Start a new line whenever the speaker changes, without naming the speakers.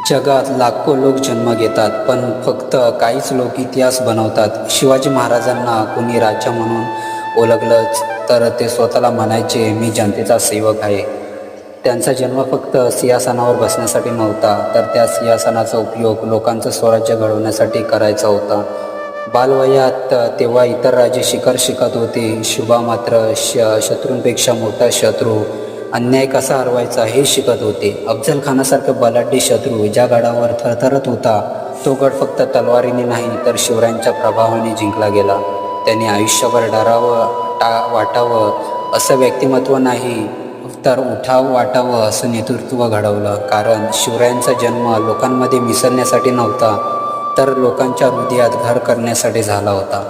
जगात लाखो लोक जन्म घेतात पण फक्त काहीच लोक इतिहास बनवतात. शिवाजी महाराजांना कोणी राजा म्हणून ओळखलंच तर ते स्वतःला म्हणायचे मी जनतेचा सेवक आहे. त्यांचा जन्म फक्त सिंहासनावर बसण्यासाठी नव्हता तर त्या सिंहासनाचा उपयोग लोकांचं स्वराज्य घडवण्यासाठी करायचा होता. बालवयात तेव्हा इतर राजे शिखर शिकत होते. शुभा मात्र श शत्रूंपेक्षा मोठा शत्रू अन्याय कसा हरवायचा हे शिकत होते. अफजल खानासारखं बलाढ्य शत्रू ज्या गडावर थरथरत होता तो गड फक्त तलवारीने नाही तर शिवरायांच्या प्रभावाने जिंकला गेला. त्याने आयुष्यभर डरावं टा वाटावं असं व्यक्तिमत्व नाही तर उठाव वाटावं असं नेतृत्व घडवलं. कारण शिवरायांचा जन्म लोकांमध्ये मिसळण्यासाठी नव्हता तर लोकांच्या हृदयात घर करण्यासाठी झाला होता.